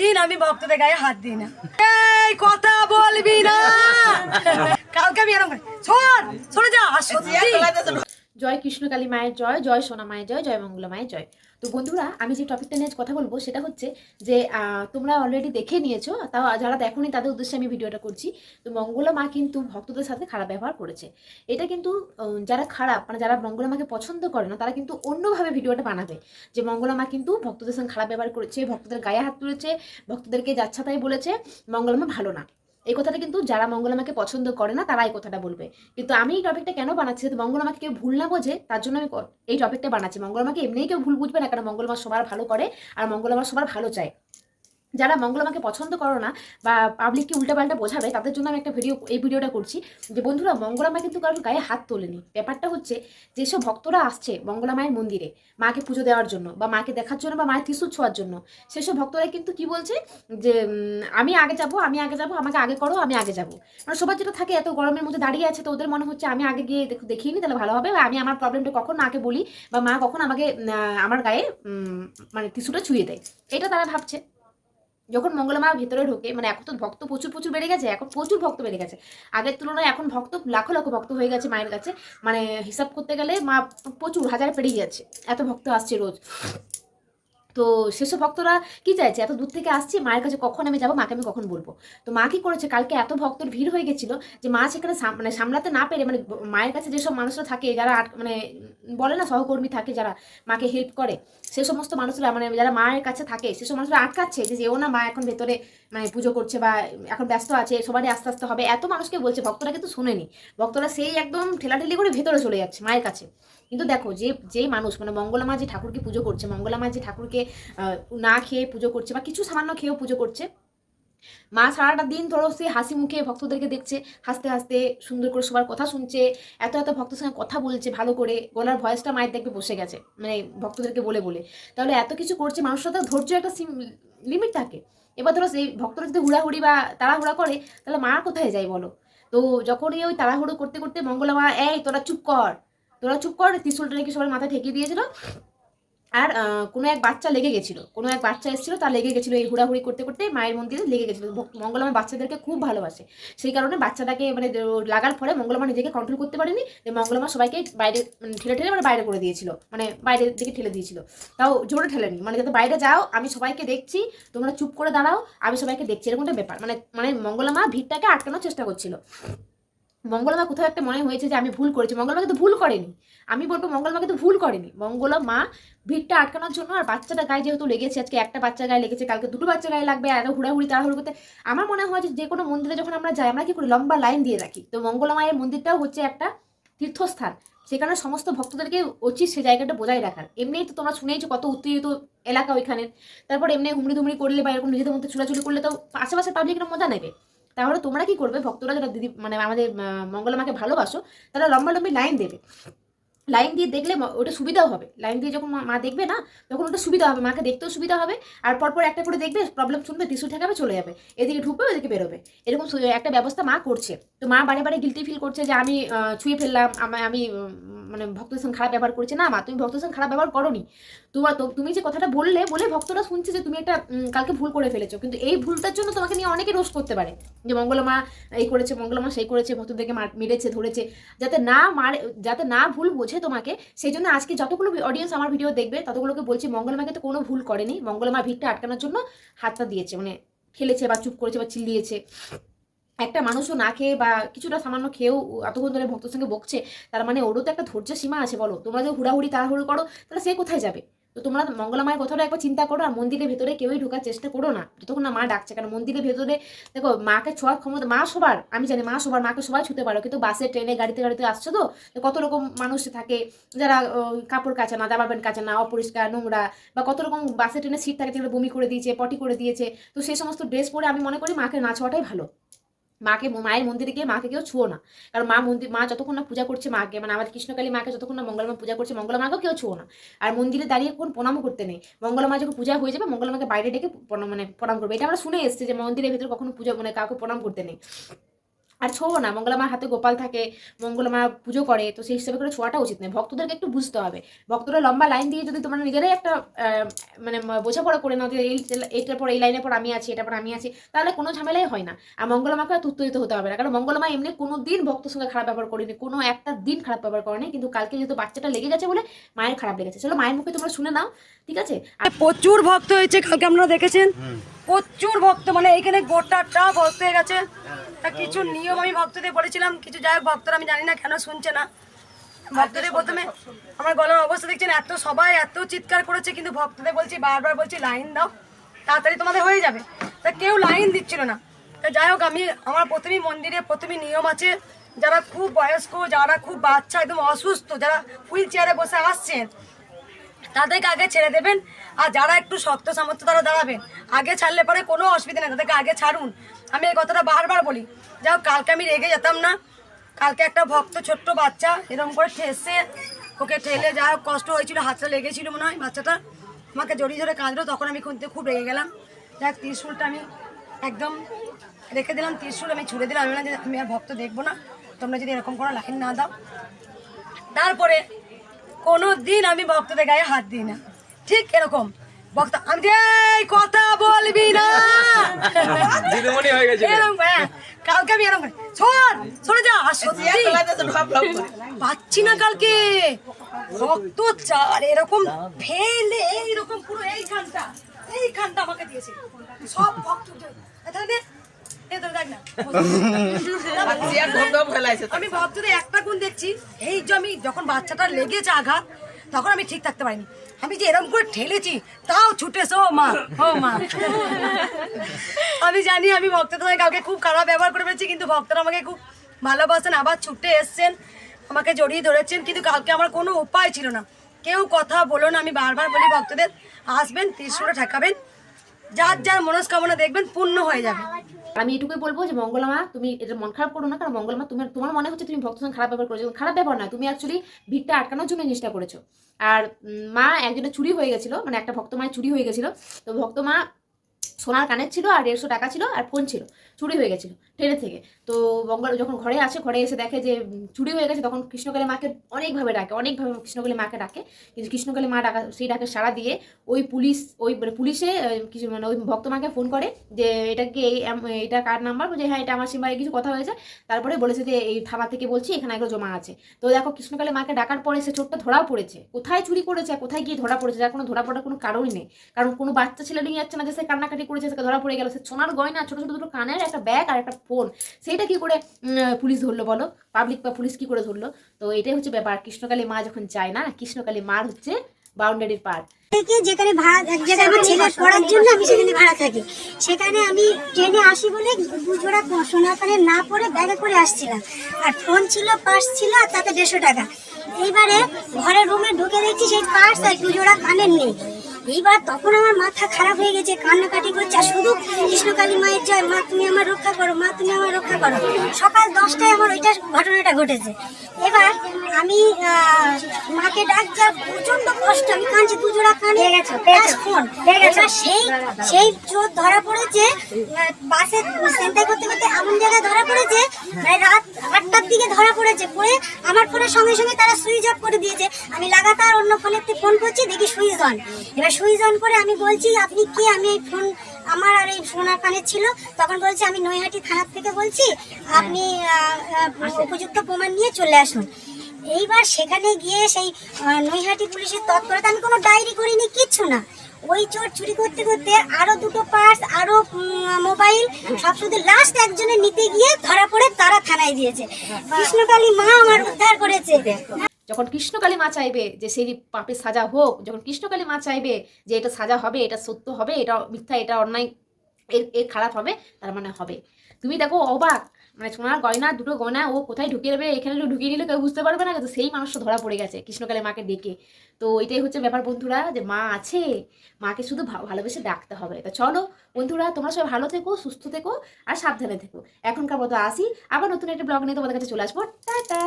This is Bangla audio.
দিন আমি ভক্তদের গায়ে হাত দিই না। এই কথা বলবি না। কালকে আমি এরকম ছোট শোনে যা সত্যি। জয় কৃষ্ণকালী মায়ের জয় জয় সোনা মায়ের জয় জয় মঙ্গলা মায়ের জয়। তো বন্ধুরা, আমি যে টপিকটা নিয়ে কথা বলব, সেটা হচ্ছে যে তোমরা অলরেডি দেখে নিয়েছো, তাও যারা দেখোনি, তাদের উদ্দেশ্যে আমি ভিডিওটা করছি। তো মঙ্গলা মা কিন্তু ভক্তদের সাথে খারাপ ব্যবহার করেছে। এটা কিন্তু যারা খারাপ মানে যারা মঙ্গলা মাকে পছন্দ করে না, তারা কিন্তু অন্যভাবে ভিডিওটা বানাবে। যে মঙ্গলা মা কিন্তু ভক্তদের সঙ্গে খারাপ ব্যবহার করেছে, ভক্তদের গায়ে হাত তুলেছে, ভক্তদেরকে যাচ্ছা তাই বলেছে, মঙ্গলা মা ভালো না। এই কথাটা কিন্তু যারা মঙ্গলামাকে পছন্দ করে না, তারা এই কথাটা বলবে। কিন্তু আমি এই টপিকটা কেন বানাচ্ছি? যাতে মঙ্গলামাকে কেউ ভুল না বোঝে, তার জন্য আমি এই টপিকটা বানাচ্ছি। মঙ্গলামাকে এমনিই কেউ ভুল বুঝবে না কারণ মঙ্গলমা সবার ভালো করে, আর মঙ্গলমা সবার ভালো চায়। যারা মঙ্গলমাকে পছন্দ করো না বা পাবলিককে উল্টাপাল্টা বোঝাবে, তাদের জন্য আমি একটা ভিডিও এই ভিডিওটা করছি যে, বন্ধুরা মঙ্গলামা কিন্তু কারোর গায়ে হাত তোলেনি। ব্যাপারটা হচ্ছে, যেসব ভক্তরা আসছে মঙ্গলা মায়ের মন্দিরে, মাকে পুজো দেওয়ার জন্য বা মাকে দেখার জন্য বা মায়ের ত্রিশুল ছোঁয়ার জন্য, সেসব ভক্তরা কিন্তু কি বলছে? যে আমি আগে যাব, আমি আগে যাব, আমাকে আগে করো, আমি আগে যাব। মানে সবার যেটা থাকে, এত গরমের মধ্যে দাঁড়িয়ে আছে, তো ওদের মনে হচ্ছে, আমি আগে গিয়ে দেখিয়ে নিই তাহলে ভালো হবে। আমি আমার প্রবলেমটা কখন মাকে বলি বা মা কখন আমাকে আমার গায়ে মানে টিস্যুটা ছুঁয়ে দেয়? এটা তারা ভাবছে। যখন মঙ্গলা মা ভেতরে ঢোকে মানে এখন তো ভক্ত প্রচুর প্রচুর বেড়ে গেছে, এখন প্রচুর ভক্ত বেড়ে গেছে। আগের তুলনায় এখন ভক্ত লাখো লাখো ভক্ত হয়ে গেছে মায়ের কাছে। মানে হিসাব করতে গেলে মা প্রচুর, হাজার পেরিয়ে যাচ্ছে, এত ভক্ত আসছে রোজ। তো সেসব ভক্তরা কি চাইছে? এত দূর থেকে আসছে, মায়ের কাছে কখন আমি যাব, মাকে আমি কখন বলব? তো মা কি করেছে? কালকে এত ভক্তর ভিড় হয়ে গেছিল যে মা সেখানে মানে সামলাতে না পেরে মানে মায়ের কাছে যেসব মানুষরা থাকে, যারা মানে বলে না সহকর্মী থাকে যারা, মাকে হেল্প করে সে সমস্ত মানুষরা মানে যারা মায়ের কাছে থাকে, সে মানুষরা আটকাচ্ছে যে যেও না মা এখন ভেতরে মানে পুজো করছে বা এখন ব্যস্ত আছে, সবারই আস্তে আস্তে হবে। এত মানুষকে বলছে, ভক্তরা কিন্তু শোনেনি। ভক্তরা সেই একদম ঠেলাঠেলি করে ভেতরে চলে যাচ্ছে মায়ের কাছে। কিন্তু দেখো, যে যেই মানুষ মানে মঙ্গলা মা যে ঠাকুরকে পুজো করছে, মঙ্গলা মা যে ঠাকুরকে না খেয়ে পুজো করছে বা কিছু সামান্য খেয়েও পুজো করছে মা সারাটা দিন ধরো সে হাসি মুখে ভক্তদেরকে দেখছে, হাসতে হাসতে সুন্দর করে সবার কথা শুনছে, এত এত ভক্তের সঙ্গে কথা বলছে ভালো করে, গলার ভয়েসটা মায়ের দেখবে বসে গেছে মানে ভক্তদেরকে বলে বলে। তাহলে এত কিছু করছে মানুষের তো ধৈর্য একটা লিমিট থাকে। এবার ধরো সেই ভক্তরা যদি হুড়াহুড়ি বা তাড়াহুড়া করে, তাহলে মা কোথায় যায় বলো? তো যখনই ওই তাড়াহুড়ো করতে করতে মঙ্গলা মা, এই, তোরা চুপ কর, তোরা চুপ কর। ত্রিশুলটা নাকি সবার মাথায় ঠেকিয়ে দিয়েছিল। আর কোনো এক বাচ্চা লেগে গেছিল। কোনো এক বাচ্চা এসেছিল, তার লেগে গেছিল এই হুড়াহুড়ি করতে করতে মায়ের মন্দিরে লেগে গেছিল। মঙ্গলমা বাচ্চাদেরকে খুব ভালোবাসে। সেই কারণে বাচ্চাটাকে মানে লাগার ফলে মঙ্গলমা নিজেকে কন্ট্রোল করতে পারেনি, যে মঙ্গলমা সবাইকে বাইরে মানে ঠেলে ঠেলে মানে বাইরে করে দিয়েছিল। মানে বাইরের দিকে ঠেলে দিয়েছিল। তাও জোরে ঠেলেনি। মানে যাতে বাইরে যাও, আমি সবাইকে দেখছি, তোমরা চুপ করে দাঁড়াও, আমি সবাইকে দেখছি। এরকম একটা ব্যাপার। মানে মানে মঙ্গলমা ভিড়টাকে আটকানোর চেষ্টা করছিল। মঙ্গলমা কোথাও একটা মনে হয়েছে যে আমি ভুল করেছি। মঙ্গলমা কিন্তু ভুল করেনি। আমি বলব মঙ্গলমা কিন্তু ভুল করেনি। মঙ্গলা মা ভিড়টা আটকানোর জন্য আর বাচ্চাটা গায়ে যেহেতু লেগেছে, আজকে একটা বাচ্চা গায়ে লেগেছে, কালকে দুটো বাচ্চা গায়ে লাগবে, আর হুড়াহুড়ি, তাড়াহুড়ি করতে। আমার মনে হয় যে কোনো মন্দিরে যখন আমরা যাই, আমরা কি করি? লম্বা লাইন দিয়ে রাখি। তো মঙ্গলা মায়ের মন্দিরটাও হচ্ছে একটা তীর্থস্থান। সেখানে সমস্ত ভক্তদেরকে উচিত সে জায়গাটা বজায় রাখার। এমনিই তো তোমরা শুনেইছো কত উত্তেজিত এলাকা ওইখানে তারপর এমনি হুমড়ি দুমড়ি করলে বা এরকম নিজেদের মধ্যে চুলাচুলি করলে তো আশেপাশে পাবলিকের মজা নেবে। তাহলে তোমরা কি করবে? ভক্তরা যারা দিদি মানে আমাদের মঙ্গলমাকে ভালোবাসো, তারা লম্বা লম্বি লাইন দেবে। লাইন দিয়ে দেখলে ওটা সুবিধাও হবে। লাইন দিয়ে যখন মা- দেখবে না, তখন ওটা সুবিধা হবে, মাকে দেখতেও সুবিধা হবে। আর পরপর একটা করে দেখবে প্রবলেম শুনবে টিস্যু ঠেকাবে, চলে যাবে। এদিকে ঢুকবে, ওদিকে বেরোবে। এরকম একটা ব্যবস্থা মা করছে। তো মা বারে বারে গিলটি ফিল করছে যে আমি ছুঁয়ে ফেললাম, আমি মানে ভক্তদের সঙ্গে খারাপ ব্যবহার করেছে। না মা, তুমি ভক্তদের সঙ্গে খারাপ ব্যবহার করোনি। তোমার তো- তুমি যে কথাটা বললে, বলে ভক্তরা শুনছে যে তুমি একটা কালকে ভুল করে ফেলেছো। কিন্তু এই ভুলটার জন্য তোমাকে নিয়ে অনেকে রোষ করতে পারে। যে মঙ্গলমা এই করেছে মঙ্গলমা সেই করেছে, ভক্তদেরকে মার- মেরেছে, ধরেছে। যাতে না মারে, যাতে না ভুল বোঝে তোমাকে, সেই জন্য আজকে যতগুলো অডিয়েন্স আমার ভিডিও দেখবে, ততগুলোকে বলছি মঙ্গলমাকে তো কোনো ভুল করেনি। মঙ্গলমা ভিড়টা আটকানোর জন্য হাতটা দিয়েছে। মানে খেলেছে বা চুপ করেছে বা চিল্লিয়েছে। একটা মানুষও না খেয়ে বা কিছুটা সামান্য খেয়েও এতক্ষণ ধরে ভক্তের সঙ্গে বকছে, তার মানে ওরও তো একটা ধৈর্য সীমা আছে বলো। তোমরা যে হুড়াহুড়ি তাড়াহুড়ো করো, তাহলে সে কোথায় যাবে? তো তোমরা মঙ্গলা মায়ের কথাটা একবার চিন্তা করো আর মন্দিরের ভেতরে কেউই ঢোকার চেষ্টা করো না। যতক্ষণ না মা ডাকছে, কারণ মন্দিরের ভেতরে দেখো মাকে ছোঁয়ার ক্ষমতা, মা সবার, আমি জানি মা সবার, মাকে সবাই ছুতে পারো, কিন্তু বাসে, ট্রেনে, গাড়িতে গাড়িতে আসছো তো কত রকম মানুষ থাকে যারা কাপড় কাচে না, জামা প্যান্ট কাচে না, অপরিষ্কার, নোংরা, বা কত রকম বাসে, ট্রেনে সিট থাকে যেগুলো বমি করে দিয়েছে, পটি করে দিয়েছে, তো সেই সমস্ত ড্রেস পরে আমি মনে করি মাকে না ছোঁয়াটাই ভালো। মাকে মায়ের মন্দিরে গিয়ে মাকে কেউ ছুঁয়ো না। কারণ মা মন্দির মা যতক্ষণ না পূজা করছে মাকে মানে আমাদের কৃষ্ণকালী মাকে যতক্ষণ না মঙ্গলমা পূজা করছে মঙ্গলা মাকেও কেউ ছুঁয়ো না। আর মন্দিরে দাঁড়িয়ে কোন প্রণামও করতে নেই। মঙ্গলা মা যখন পূজা হয়ে যাবে মঙ্গলা মাকে বাইরে ডেকে মানে প্রণাম করবে। এটা আমরা শুনে এসেছি যে মন্দিরের ভিতরে কখনো পূজা মানে কাউকে প্রণাম করতে নেই। আর ছোঁও না মঙ্গলামার হাতে গোপাল থাকে মঙ্গলামা পুজো করে তো সেই হিসেবে করে ছোঁয়াটা উচিত নয়। ভক্তদেরকে একটু বুঝতে হবে। ভক্তরা লম্বা লাইন দিয়ে যদি তোমরা নিজেরাই একটা আহ, মানে বোঝাপড়া করে নাও যে এই এটার পর এই লাইনের পর আমি আছি এটার পর আমি আছি তাহলে কোনো ঝামেলাই হয় না। আর মঙ্গলমাকে আর উত্তরিত হতে হবে না। কারণ মঙ্গলমা এমনি কোনো দিন ভক্তর সঙ্গে খারাপ ব্যবহার করেনি কোনো একটা দিন খারাপ ব্যবহার করেনি কিন্তু কালকে যেহেতু বাচ্চাটা লেগে গেছে বলে মায়ের খারাপ লেগেছে। চলো মায়ের মুখে তোমরা শুনে নাও ঠিক আছে? আর প্রচুর ভক্ত হয়েছে কালকে আপনারা দেখেছেন? প্রচুর ভক্ত মানে এইখানে গোটাটা ভক্ত হয়ে গেছে। তা কিছু নিয়ম আমি ভক্তদের বলেছিলাম কিছু যাই হোক ভক্তরা আমি জানি না কেন শুনছে না। ভক্তদের প্রথমে আমার গলার অবস্থা দেখছেন এত সবাই এত চিৎকার করেছে কিন্তু ভক্তদের বলছি বারবার বলছি লাইন দাও তাড়াতাড়ি তোমাদের হয়ে যাবে। তা কেউ লাইন দিচ্ছিল না। তা যাই হোক আমি আমার প্রথমেই মন্দিরে প্রথমেই নিয়ম আছে যারা খুব বয়স্ক যারা খুব বাচ্চা একদম অসুস্থ যারা হুইল চেয়ারে বসে আসছেন তাদেরকে আগে ছেড়ে দেবেন। আর যারা একটু শক্ত সামর্থ্য, তারা দাঁড়াবেন। আগে ছাড়লে পরে কোনো অসুবিধা নেই, তাদেরকে আগে ছাড়ুন। আমি এই কথাটা বারবার বলি। যাই কালকে আমি রেগে যেতাম না। কালকে একটা ভক্ত ছোট্ট বাচ্চা এরকম করে ঠেসে, ওকে ঠেলে যা কষ্ট হয়েছিল, হাতটা লেগেছিল মনে হয় বাচ্চাটা। আমাকে জড়িয়ে ধরে কাঁদলো, তখন আমি খুঁজতে খুব রেগে গেলাম। যাক ত্রিশুলটা আমি একদম রেখে দিলাম। ত্রিশুল আমি ছুড়ে দিলাম। আমি না যে, আমি আর ভক্ত দেখব না। তোমরা যদি এরকম কোনো লাইন না দাও। তারপরে কোনো দিন আমি ভক্তদের গায়ে হাত দিই না। ঠিক এরকম। ভক্ত আমি যে, "এই কথা বলবি না। হয়ে এরকম কালকে আমি এরকম শোন সরে যা সত্যি পাচ্ছি না কালকে। ভক্ত চার এরকম ফেলে এইরকম পুরো এইখানটা এইখানটা আমাকে দিয়েছে। সব ভক্ত উঠে- আমি ভক্তদের একটা গুণ দেখছি এই যে আমি যখন বাচ্চাটা লেগেছে আঘাত তখন আমি ঠিক থাকতে পারিনি। আমি যে এরকম করে ঠেলেছি তাও ছুটেছে ও মা ও মা। আমি জানি আমি ভক্তদের কাউকে খুব খারাপ ব্যবহার করে ফেলেছি কিন্তু ভক্তরা আমাকে খুব ভালোবাসেন আবার ছুটে এসছেন আমাকে জড়িয়ে ধরেছেন কিন্তু কালকে আমার কোনো উপায় ছিল না। কেউ কথা বলো না আমি বারবার বলি ভক্তদের আসবেন ত্রিশুলে ঠেকাবেন যার যার মনস্কামনা দেখবেন পূর্ণ হয়ে যাবে। আমি এটুকুই বলব যে মঙ্গলমা তুমি এটা মন খারাপ করো না, কারণ মঙ্গলমা তুমি তোমার মনে হচ্ছে তুমি ভক্তজন খারাপ ব্যবহার করেছ। খারাপ ব্যবহার না তুমি অ্যাকচুয়ালি ভিড়টা আটকানোর জন্য জিনিসটা করেছ। আর মা একজনের চুরি হয়ে গেছিল মানে একটা ভক্ত মায়ের চুরি হয়ে গেছিল। তো ভক্ত মা সোনার কানের ছিল আর দেড়শো টাকা ছিল আর ফোন ছিল, চুরি হয়ে গেছিল। ট্রেনের থেকে। তো মঙ্গল যখন ঘরে আসে, ঘরে এসে দেখে যে চুরি হয়ে গেছে, তখন কৃষ্ণকালে মাকে অনেকভাবে ডাকে, অনেকভাবে কৃষ্ণকালে মাকে ডাকে। কিন্তু কৃষ্ণকালে মা ডাকা, সেই ডাকে সাড়া দিয়ে ওই পুলিশ, ওই মানে পুলিশে কিছু মানে ওই ভক্ত মাকে ফোন করে যে, এটা কি, এই এটা কার নাম্বার? বলছে হ্যাঁ এটা আমার সিম্বারে কিছু কথা হয়েছে। তারপরে বলেছে যে, এই থানা থেকে বলছি, এখানে এগুলো জমা আছে। তো দেখো, কৃষ্ণকালে মাকে ডাকার পরে সে চোরটা ধরাও পড়েছে। কোথায় চুরি করেছে কোথায় গিয়ে ধরা পড়েছে? যার কোনো ধরা পড়ার কোনো কারণই নেই। কারণ কোনো বাচ্চা ছেলে নিয়ে যাচ্ছে না যে, সে কান্নাকাটি করেছে, সেকে ধরা পড়ে গেল। সে সোনার গয়না, ছোটো ছোটো দুটো কানের একটা ব্যাগ আর একটা ফোন। সেইটা কি করে পুলিশ ধরলো বলো? পাবলিক বা পুলিশ কি করে ধরলো? তো এটাই হচ্ছে ব্যাপার। কৃষ্ণকালী মা যখন যায় না, কৃষ্ণকালী মার হচ্ছে বাউন্ডারির পার। থেকে যেখানে ভাড়া এক পড়ার জন্য আমি সেখানে ভাড়া থাকি। সেখানে আমি ট্রেনে আসি বলে দু জোড়া সোনার না পরে ব্যাগে করে আসছিলাম। আর ফোন ছিল পার্স ছিল, আর তাতে দেড়শো টাকা। এইবারে ঘরের রুমে ঢুকে দেখছি সেই পার্স আর দু জোড়া কানের নেই। এইবার তখন আমার মাথা খারাপ হয়ে গেছে কান্নাকাটি করছে আর শুধু কৃষ্ণকালী মায়ের জয়। মা তুমি আমার রক্ষা করো মা তুমি আমার রক্ষা করো। সকাল দশটায় আমার ওইটা ঘটনাটা ঘটেছে। এবার আমি মাকে ডাক যা প্রচণ্ড কষ্ট আমি কাঁদছি দু জোড়া কানে ফোন। এবার সেই সেই চোর ধরা পড়েছে বাসে সেন্টাই করতে করতে এমন জায়গায় ধরা পড়েছে মানে রাত আটটার দিকে ধরা পড়েছে পড়ে আমার ফোনের সঙ্গে সঙ্গে তারা সুইচ অফ করে দিয়েছে। আমি লাগাতার অন্য ফোনে ফোন করছি দেখি সুইচ অন। এবার সুইচ অন করে আমি বলছি, আপনি কে? আমি এই ফোন, আমার আর এই সোনার কানে ছিল। তখন বলছে, আমি নৈহাটি থানার থেকে বলছি, আপনি উপযুক্ত প্রমাণ নিয়ে চলে আসুন। এইবার সেখানে গিয়ে সেই নৈহাটি পুলিশের তৎপরতা আমি কোনো ডায়েরি করিনি, কিচ্ছু না। ওই চোর চুরি করতে করতে আরও দুটো পার্স, আরও মোবাইল, সব শুধু লাস্ট একজনে নিতে গিয়ে ধরা পড়ে তারা থানায় দিয়েছে কৃষ্ণকালী মা আমার উদ্ধার করেছে। যখন কৃষ্ণকালী মা চাইবে যে সেই পাপের সাজা হোক, যখন কৃষ্ণকালী মা চাইবে যে এটা সাজা হবে, এটা সত্য হবে, এটা মিথ্যা, এটা অন্যায়, এর এর খারাপ হবে, তার মানে হবে। তুমি দেখো অবাক মানে সোনার গয়না, দুটো গয়না, ও কোথায় ঢুকিয়ে দেবে? এখানে ঢুকিয়ে নিলে কেউ বুঝতে পারবে না কিন্তু সেই মানুষটা ধরা পড়ে গেছে, কৃষ্ণকালী মাকে ডেকে। তো এটাই হচ্ছে ব্যাপার বন্ধুরা, যে মা আছে, মাকে শুধু ভালোবেসে ডাকতে হবে। তো চলো বন্ধুরা, তোমরা সবাই ভালো থেকো, সুস্থ থেকো, আর সাবধানে থেকো। এখনকার মতো আসি, আবার নতুন একটা ব্লগ নিয়ে তোমাদের কাছে চলে আসব। টাটা!